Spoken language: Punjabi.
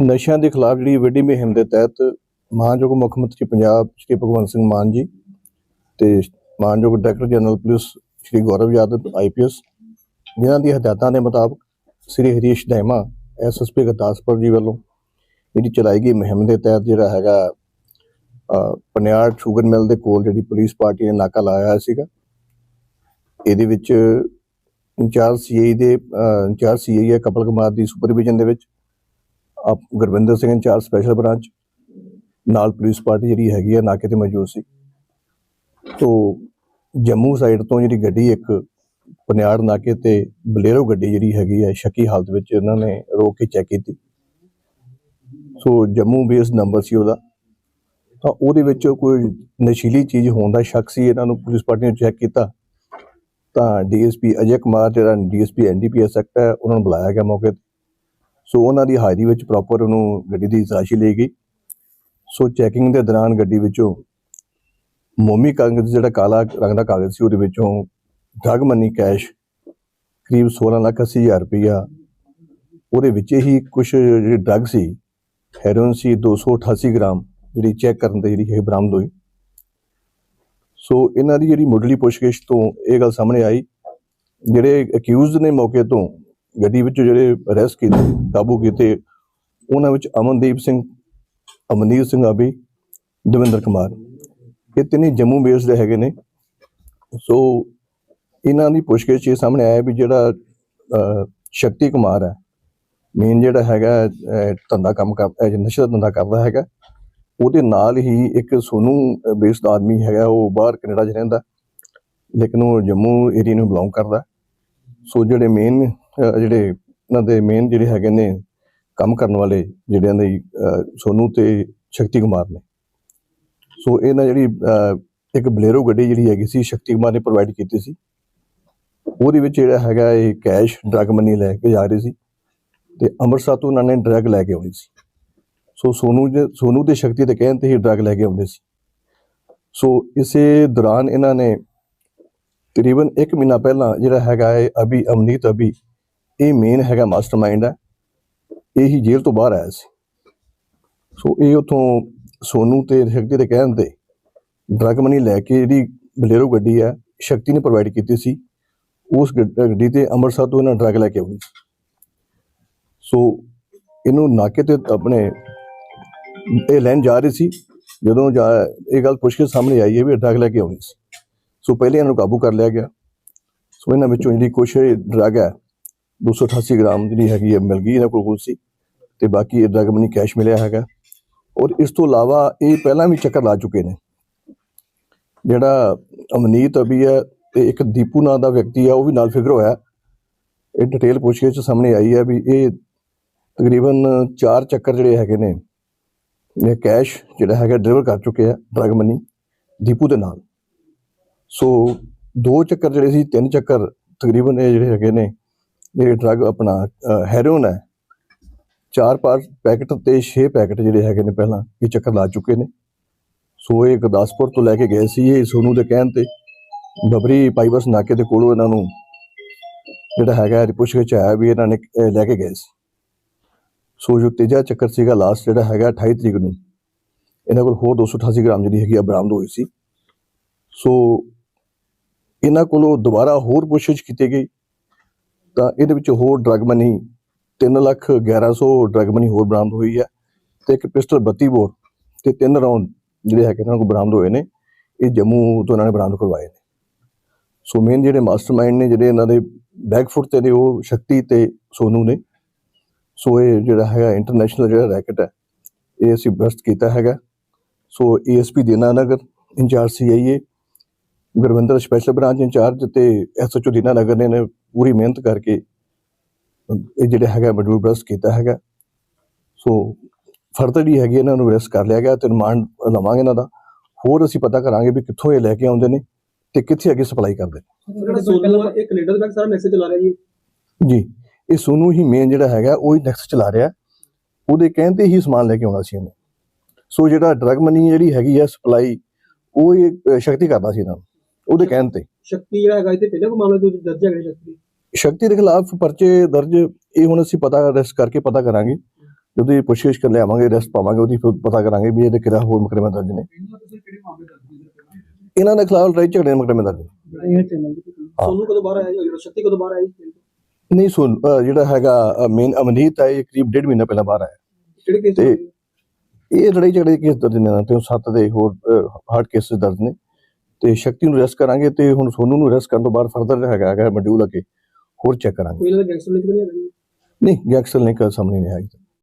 ਨਸ਼ਿਆਂ ਦੇ ਖਿਲਾਫ ਜਿਹੜੀ ਵੱਡੀ ਮੁਹਿੰਮ ਦੇ ਤਹਿਤ ਮਾਨਯੋਗ ਮੁੱਖ ਮੰਤਰੀ ਪੰਜਾਬ ਸ਼੍ਰੀ ਭਗਵੰਤ ਸਿੰਘ ਮਾਨ ਜੀ ਤੇ ਮਾਨਯੋਗ director general police Shri Gaurav Yadav IPS ਜਿਨ੍ਹਾਂ ਦੀ ਹਦਾਇਤਾਂ ਦੇ ਮੁਤਾਬਕ ਸ਼੍ਰੀ ਹਰੀਸ਼ ਦੈਮਾ ਐਸਐਸਪੀ ਗੁਰਦਾਸਪੁਰ ਜੀ ਵੱਲੋਂ ਜਿਹੜੀ ਚਲਾਈ ਗਈ ਮੁਹਿੰਮ ਦੇ ਤਹਿਤ ਜਿਹੜਾ ਹੈਗਾ ਅਹ, ਪਨਿਆੜ ਸ਼ੂਗਰ ਮਿਲ ਦੇ ਕੋਲ ਜਿਹੜੀ ਪੁਲਿਸ ਪਾਰਟੀ ਨੇ ਨਾਕਾ ਲਾਇਆ ਹੋਇਆ ਸੀਗਾ। ਇਹਦੇ ਵਿੱਚ ਇੰਚਾਰਜ ਸੀਆਈ ਦੇ ਅਹ, ਇੰਚਾਰਜ ਸੀਆਈ ਹੈ ਕਪਲ ਕੁਮਾਰ ਦੀ ਸੁਪਰਵਿਜ਼ਨ ਦੇ ਵਿੱਚ। ਆਪ Gurvinder Singh incharge special branch ਨਾਲ ਪੁਲਿਸ ਪਾਰਟੀ ਜਿਹੜੀ ਹੈਗੀ ਆ, ਨਾਕੇ ਤੇ ਮੌਜੂਦ ਸੀ। ਤੋਂ ਜੰਮੂ ਸਾਈਡ ਤੋਂ ਜਿਹੜੀ ਗੱਡੀ ਇੱਕ ਪਨਿਆੜ ਨਾਕੇ ਤੇ ਬਲੇਰੋ ਗੱਡੀ ਜਿਹੜੀ ਹੈਗੀ ਹੈ ਸ਼ੱਕੀ ਹਾਲਤ ਵਿੱਚ ਇਹਨਾਂ ਨੇ ਰੋਕ ਕੇ ਚੈੱਕ ਕੀਤੀ। ਸੋ ਜੰਮੂ ਬੇਸ ਨੰਬਰ ਸੀ ਉਹਦਾ। ਤਾਂ ਉਹਦੇ ਵਿੱਚ ਕੋਈ ਨਸ਼ੀਲੀ ਚੀਜ਼ ਹੋਣ ਦਾ ਸ਼ੱਕ ਸੀ, ਇਹਨਾਂ ਨੂੰ ਪੁਲਿਸ ਪਾਰਟੀ ਨੇ ਚੈੱਕ ਕੀਤਾ। ਤਾਂ ਡੀਐਸਪੀ ਅਜੇ ਕੁਮਾਰ, ਜਿਹੜਾ ਡੀਐਸਪੀ ਐਨਡੀਪੀਐਸ ਐਕਟ ਹੈ, ਉਹਨਾਂ ਨੂੰ ਬੁਲਾਇਆ ਗਿਆ ਮੌਕੇ ਤੇ। ਸੋ ਉਹਨਾਂ ਦੀ ਹਾਜ਼ਰੀ ਵਿੱਚ ਪ੍ਰੋਪਰ ਉਹਨੂੰ ਗੱਡੀ ਦੀ ਤਲਾਸ਼ੀ ਲਈ ਗਈ। ਸੋ ਚੈਕਿੰਗ ਦੇ ਦੌਰਾਨ ਗੱਡੀ ਵਿੱਚੋਂ ਮੋਮੀ ਕਾਗਜ਼ ਜਿਹੜਾ ਕਾਲਾ ਰੰਗ ਦਾ ਕਾਗਜ਼ ਸੀ, ਉਹਦੇ ਵਿੱਚੋਂ ਡਰਗ ਮਨੀ ਕੈਸ਼ ਕਰੀਬ 16 ਲੱਖ 80 ਹਜ਼ਾਰ ਰੁਪਈਆ, ਉਹਦੇ ਵਿੱਚ ਹੀ ਕੁਝ ਜਿਹੜੀ ਡਰਗ ਸੀ ਹੈਰੋਇਨ ਸੀ 288 ਗ੍ਰਾਮ ਜਿਹੜੀ ਚੈੱਕ ਕਰਨ ਤੇ ਜਿਹੜੀ ਇਹ ਬਰਾਮਦ ਹੋਈ। ਸੋ ਇਹਨਾਂ ਦੀ ਜਿਹੜੀ ਮੁੱਢਲੀ ਪੁੱਛਗਿੱਛ ਤੋਂ ਇਹ ਗੱਲ ਸਾਹਮਣੇ ਆਈ, ਜਿਹੜੇ ਅਕਿਊਜ਼ਡ ਨੇ ਮੌਕੇ ਤੋਂ ਗੱਡੀ ਵਿੱਚ ਜਿਹੜੇ ਅਰੈਸਟ ਕੀਤੇ, ਕਾਬੂ ਕੀਤੇ, ਉਹਨਾਂ ਵਿੱਚ ਅਮਨਦੀਪ ਸਿੰਘ, ਅਮਨੀਤ ਸਿੰਘ ਆਬੀ, ਦਵਿੰਦਰ ਕੁਮਾਰ। ਇਹ ਤਿੰਨੇ ਜੰਮੂ ਬੇਸ ਦੇ ਹੈਗੇ ਨੇ। ਸੋ ਇਹਨਾਂ ਦੀ ਪੁੱਛਗਿੱਛ ਇਹ ਸਾਹਮਣੇ ਆਇਆ ਵੀ ਜਿਹੜਾ ਸ਼ਕਤੀ ਕੁਮਾਰ ਹੈ ਮੇਨ ਜਿਹੜਾ ਹੈਗਾ ਧੰਦਾ ਕੰਮ ਕਰਦਾ ਨਸ਼ਾ ਧੰਦਾ ਕਰਦਾ ਹੈਗਾ। ਉਹਦੇ ਨਾਲ ਹੀ ਇੱਕ ਸੋਨੂ ਬੇਸ ਆਦਮੀ ਹੈਗਾ, ਉਹ ਬਾਹਰ ਕੈਨੇਡਾ 'ਚ ਰਹਿੰਦਾ, ਲੇਕਿਨ ਉਹ ਜੰਮੂ ਏਰੀਆ ਨੂੰ ਬਿਲੋਂਗ ਕਰਦਾ। ਸੋ ਜਿਹੜੇ ਮੇਨ ਜਿਹੜੇ ਇਹਨਾਂ ਦੇ ਮੇਨ ਜਿਹੜੇ ਹੈਗੇ ਨੇ ਕੰਮ ਕਰਨ ਵਾਲੇ ਜਿਹੜਿਆਂ ਦੇ ਸੋਨੂ ਤੇ ਸ਼ਕਤੀ ਕੁਮਾਰ ਨੇ। ਸੋ ਇਹਨਾਂ ਜਿਹੜੀ ਇੱਕ ਬਲੇਰੋ ਗੱਡੀ ਜਿਹੜੀ ਹੈਗੀ ਸੀ, ਸ਼ਕਤੀ ਕੁਮਾਰ ਨੇ ਪ੍ਰੋਵਾਈਡ ਕੀਤੀ ਸੀ। ਉਹਦੇ ਵਿੱਚ ਜਿਹੜਾ ਹੈਗਾ ਇਹ ਕੈਸ਼ ਡਰਗ ਮਨੀ ਲੈ ਕੇ ਜਾ ਰਹੇ ਸੀ ਤੇ ਅੰਮ੍ਰਿਤਸਰ ਤੋਂ ਉਹਨਾਂ ਨੇ ਡਰਗ ਲੈ ਕੇ ਆਉਣੀ ਸੀ। ਸੋ ਸੋਨੂ ਜੇ- ਸੋਨੂ ਤੇ ਸ਼ਕਤੀ ਦੇ ਕਹਿਣ ਤੇ ਹੀ ਡਰਗ ਲੈ ਕੇ ਆਉਂਦੇ ਸੀ। ਸੋ ਇਸੇ ਦੌਰਾਨ ਇਹਨਾਂ ਨੇ ਤਕਰੀਬਨ 1 ਮਹੀਨਾ ਪਹਿਲਾਂ ਜਿਹੜਾ ਹੈਗਾ ਹੈ ਅਭੀ, ਅਮਨੀਤ ਅਭੀ, ਇਹ ਮੇਨ ਹੈਗਾ ਮਾਸਟਰਮਾਈਂਡ ਹੈ। ਇਹ ਹੀ ਜੇਲ੍ਹ ਤੋਂ ਬਾਹਰ ਆਇਆ ਸੀ। ਸੋ ਇਹ ਉਥੋਂ ਸੋਨੂ ਤੇ ਸ਼ਕਤੀ ਦੇ ਕਹਿਣ ਤੇ ਡਰਗ ਮਨੀ ਲੈ ਕੇ ਜਿਹੜੀ ਬਲੇਰੋ ਗੱਡੀ ਹੈ, ਸ਼ਕਤੀ ਨੇ ਪ੍ਰੋਵਾਈਡ ਕੀਤੀ ਸੀ। ਉਸ ਗੱਡੀ ਤੇ ਅੰਮ੍ਰਿਤਸਰ ਤੋਂ ਇਹਨਾਂ ਡਰਗ ਲੈ ਕੇ ਆਉਣੀ ਸੀ। ਸੋ ਇਹਨੂੰ ਨਾਕੇ ਤੇ ਆਪਣੇ ਇਹ ਲੈਣ ਜਾ ਰਹੀ ਸੀ। ਜਦੋਂ ਜਾ ਇਹ ਗੱਲ ਪੁੱਛ ਕੇ ਸਾਹਮਣੇ ਆਈ ਹੈ ਵੀ ਡਰਗ ਲੈ ਕੇ ਆਉਣੀ ਸੀ। ਸੋ ਪਹਿਲੇ ਇਹਨਾਂ ਨੂੰ ਕਾਬੂ ਕਰ ਲਿਆ ਗਿਆ। ਸੋ ਇਹਨਾਂ ਵਿੱਚੋਂ ਜਿਹੜੀ ਕੁਛ ਡਰਗ ਹੈ 288 ਗ੍ਰਾਮ ਜਿਹੜੀ ਹੈਗੀ ਹੈ, ਮਿਲ ਗਈ ਇਹਨਾਂ ਕੋਲ ਕੁਝ ਸੀ ਤੇ ਬਾਕੀ ਇਹ ਡਰਗ ਮਨੀ ਕੈਸ਼ ਮਿਲਿਆ ਹੈਗਾ। ਔਰ ਇਸ ਤੋਂ ਇਲਾਵਾ ਇਹ ਪਹਿਲਾਂ ਵੀ ਚੱਕਰ ਲਾ ਚੁੱਕੇ ਨੇ। ਜਿਹੜਾ ਅਮਨੀਤ ਅਭੀ ਹੈ ਤੇ ਇੱਕ ਦੀਪੂ ਨਾਂ ਦਾ ਵਿਅਕਤੀ ਆ ਉਹ ਵੀ ਨਾਲ ਫਿਗਰ ਹੋਇਆ। ਇਹ ਡਿਟੇਲ ਪੁੱਛਗਿੱਛ ਸਾਹਮਣੇ ਆਈ ਹੈ ਵੀ ਇਹ ਤਕਰੀਬਨ 4 ਚੱਕਰ ਜਿਹੜੇ ਹੈਗੇ ਨੇ, ਇਹ ਕੈਸ਼ ਜਿਹੜਾ ਹੈਗਾ ਡਿਲੀਵਰ ਕਰ ਚੁੱਕੇ ਆ ਡਰਗ ਮਨੀ ਦੀਪੂ ਦੇ ਨਾਲ। ਸੋ ਦੋ ਚੱਕਰ ਜਿਹੜੇ ਸੀ, ਤਿੰਨ ਚੱਕਰ ਤਕਰੀਬਨ ਇਹ ਜਿਹੜੇ ਹੈਗੇ ਨੇ, ਇਹ ਡਰਗ ਆਪਣਾ ਹੈਰੋਨ ਹੈ। ਚਾਰ ਪਾਰ ਪੈਕਟ ਤੇ ਛੇ ਪੈਕਟ ਜਿਹੜੇ ਹੈਗੇ ਨੇ ਪਹਿਲਾਂ, ਇਹ ਚੱਕਰ ਲਾ ਚੁੱਕੇ ਨੇ। ਸੋ ਇਹ ਗੁਰਦਾਸਪੁਰ ਤੋਂ ਲੈ ਕੇ ਗਏ ਸੀ ਇਹ ਸੋਨੂ ਦੇ ਕਹਿਣ ਤੇ। ਬਬਰੀ ਪਾਈਬਸ ਨਾਕੇ ਦੇ ਕੋਲੋਂ ਇਹਨਾਂ ਨੂੰ ਜਿਹੜਾ ਹੈਗਾ ਰਿਪੁੱਛ ਵਿੱਚ ਆਇਆ ਵੀ ਇਹਨਾਂ ਨੇ ਲੈ ਕੇ ਗਏ ਸੀ। ਸੋ ਜੋ ਤੀਜਾ ਚੱਕਰ ਸੀਗਾ ਲਾਸਟ ਜਿਹੜਾ ਹੈਗਾ 28 ਤਰੀਕ ਨੂੰ, ਇਹਨਾਂ ਕੋਲ ਹੋਰ 288 ਗ੍ਰਾਮ ਜਿਹੜੀ ਹੈਗੀ ਆ ਬਰਾਮਦ ਹੋਈ ਸੀ। ਸੋ ਇਹਨਾਂ ਕੋਲੋਂ ਦੁਬਾਰਾ ਹੋਰ ਪੁੱਛਗਿੱਛ ਕੀਤੀ ਗਈ। ਤਾਂ ਇਹਦੇ ਵਿੱਚ ਹੋਰ drug money 3 lakh 1100 drug money ਹੋਰ ਬਰਾਮਦ ਹੋਈ ਹੈ ਤੇ ਇੱਕ ਪਿਸਟਲ 32 ਬੋਰ ਤੇ ਤਿੰਨ ਰਾਉਂਡ ਜਿਹੜੇ ਹੈਗੇ ਇਹਨਾਂ ਕੋਲ ਬਰਾਮਦ ਹੋਏ ਨੇ। ਇਹ ਜੰਮੂ ਤੋਂ ਇਹਨਾਂ ਨੇ ਬਰਾਮਦ ਕਰਵਾਏ ਨੇ। ਸੋ ਮੇਨ ਜਿਹੜੇ ਮਾਸਟਰਮਾਈਂਡ ਨੇ, ਜਿਹੜੇ ਇਹਨਾਂ ਦੇ ਬੈਕਫੁੱਟ ਤੇ ਨੇ, ਉਹ ਸ਼ਕਤੀ ਤੇ ਸੋਨੂ ਨੇ। ਸੋ ਇਹ ਜਿਹੜਾ ਹੈਗਾ ਇੰਟਰਨੈਸ਼ਨਲ ਜਿਹੜਾ ਰੈਕਟ ਹੈ, ਇਹ ਅਸੀਂ ਬਸਟ ਕੀਤਾ ਹੈਗਾ। So ASP Dinanagar incharge CIA Gurvinder special branch incharge ਤੇ ਐਸਐਚਓ ਦੀਨਾਨਗਰ ਨੇ ਨੇ ਪੂਰੀ ਮਿਹਨਤ ਕਰਕੇ ਇਹ ਜਿਹੜਾ ਹੈਗਾ ਮਡੂਲ ਬਸਟ ਕੀਤਾ ਹੈਗਾ। ਸੋ ਫਰਦਰ ਹੀ ਹੈਗੀ ਇਹਨਾਂ ਨੂੰ ਅਰੈਸਟ ਕਰ ਲਿਆ ਗਿਆ ਤੇ ਰਿਮਾਂਡ ਲਵਾਂਗੇ ਇਹਨਾਂ ਦਾ। ਹੋਰ ਅਸੀਂ ਪਤਾ ਕਰਾਂਗੇ ਵੀ ਕਿੱਥੋਂ ਇਹ ਲੈ ਕੇ ਆਉਂਦੇ ਨੇ ਤੇ ਕਿੱਥੇ ਅੱਗੇ ਸਪਲਾਈ ਕਰਦੇ ਨੇ। ਜਿਹੜਾ ਸੋਨੂ ਆ ਇਹ ਕੈਨੇਡਾ ਦੇ ਬੈਕ ਸਾਰਾ ਮੈਸੇਜ ਚਲਾ ਰਿਹਾ ਜੀ। ਜੀ ਇਹ ਸੋਨੂ ਹੀ ਮੇਨ ਜਿਹੜਾ ਹੈਗਾ ਉਹ ਹੀ ਨੈਕਸਟ ਚਲਾ ਰਿਹਾ। ਉਹਦੇ ਕਹਿਣ ਤੇ ਹੀ ਸਮਾਨ ਲੈ ਕੇ ਆਉਣਾ ਸੀ ਇਹਨੇ। ਸੋ ਜਿਹੜਾ ਡਰਗ ਮਨੀ ਜਿਹੜੀ ਹੈਗੀ ਆ ਸਪਲਾਈ ਉਹ ਇਹ ਸ਼ਕਤੀ ਕਰਦਾ ਸੀ ਇਹਨਾਂ ਨੂੰ। ਉਹਦੇ ਕਹਿਣ ਤੇ। ਸ਼ਕਤੀ ਜਿਹੜਾ ਹੈਗਾ ਇੱਥੇ ਪਹਿਲਾਂ ਮਾਮਲਾ ਦੋ ਦਰਜ ਹੈਗਾ ਸ਼ਕਤੀ ਸ਼ਕਤੀ ਦੇ ਖਿਲਾਫ ਪਰਚੇ ਦਰਜ ਇਹ ਹੁਣ ਅਸੀਂ ਪਤਾ ਅਰੈਸਟ ਕਰਕੇ ਪਤਾ ਕਰਾਂਗੇ। ਜਦੋਂ ਇਹ ਪੁੱਛਗਿੱਛ ਕਰ ਲਿਆਵਾਂਗੇ ਅਰੈਸਟ ਪਾਵਾਂਗੇ ਉਹਦੀ ਫਿਰ ਪਤਾ ਕਰਾਂਗੇ ਵੀ ਇਹਦੇ ਕਿਹੜਾ ਹੋਰ ਮੁਕੱਦਮੇ ਦਰਜ ਨੇ। ਇਹਨਾਂ ਦੇ ਖਿਲਾਫ ਲੜਾਈ ਝਗੜੇ ਦੇ ਮੁਕੱਦਮੇ ਦਰਜ ਨੇ। ਸੋਨੂੰ ਕਦੋਂ ਬਾਹਰ ਆਇਆ ਜੀ? ਸ਼ਕਤੀ ਕਦੋਂ ਬਾਹਰ ਆਇਆ ਜੀ? ਨਹੀਂ ਸੁਣ ਜਿਹੜਾ ਹੈਗਾ ਮੇਨ ਅਮਨਦੀਪ ਹੈ ਇਹ ਕਰੀਬ ਡੇਢ ਮਹੀਨਾ ਪਹਿਲਾਂ ਬਾਹਰ ਆਇਆ। ਕਿਹੜੇ ਕੇਸ ਇਹ ਲੜਾਈ ਝਗੜੇ ਦੇ ਕੇਸ ਦਰਜ ਨੇ ਤੇ ਉਹ ਸੱਤ ਦੇ ਹੋਰ ਹਾਰਡ ਕੇਸਸ ਦਰਜ ਨੇ। ਤੇ ਸ਼ਕਤੀ ਨੂੰ ਅਰੈਸਟ ਕਰਾਂਗੇ ਤੇ ਹੁਣ ਸੋਨੂ ਨੂੰ ਅਰੈਸਟ ਕਰਨ ਤੋਂ ਬਾਅਦ ਫਰਦਰ ਹੈਗਾ ਹੈਗਾ ਮੋਡਿਊਲ ਅੱਗੇ ਹੋਰ ਚੈੱਕ ਕਰਾਂਗੇ। ਕੋਈ ਗੈਂਗਸਟਰ ਨਹੀਂ ਨਹੀਂ ਗੈਂਗਸਟਰ ਲਿੰਕ ਸਾਹਮਣੇ ਨਹੀਂ ਆਇਆ